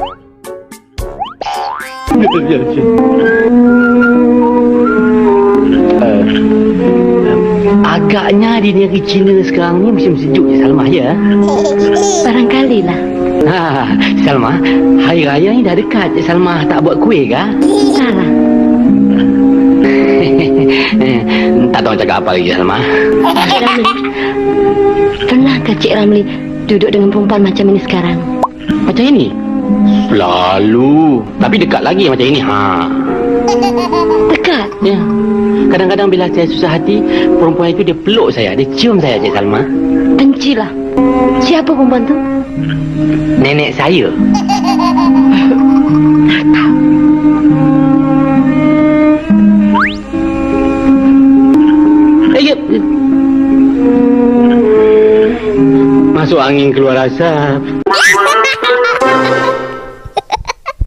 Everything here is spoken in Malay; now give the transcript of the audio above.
Eh, Agaknya di negeri Cina sekarang ni musim sejuk je Salma ya. Barangkali lah. Ha, Salma, hari raya ni dah dekat. Cik Salma tak buat kuih ke? Salah. tak tahu cakap apa lagi Salma. Cik Ramli. Pernahkah Cik Ramli duduk dengan perempuan macam ini sekarang? Macam ini? Lalu. Tapi dekat lagi macam ini. Ha. Dekat. Ya. Kadang-kadang bila saya susah hati, perempuan itu dia peluk saya, dia cium saya Cik Salma. Bencilah. Siapa perempuan tu? Nenek saya. Eh, ya. Masuk angin keluar asap.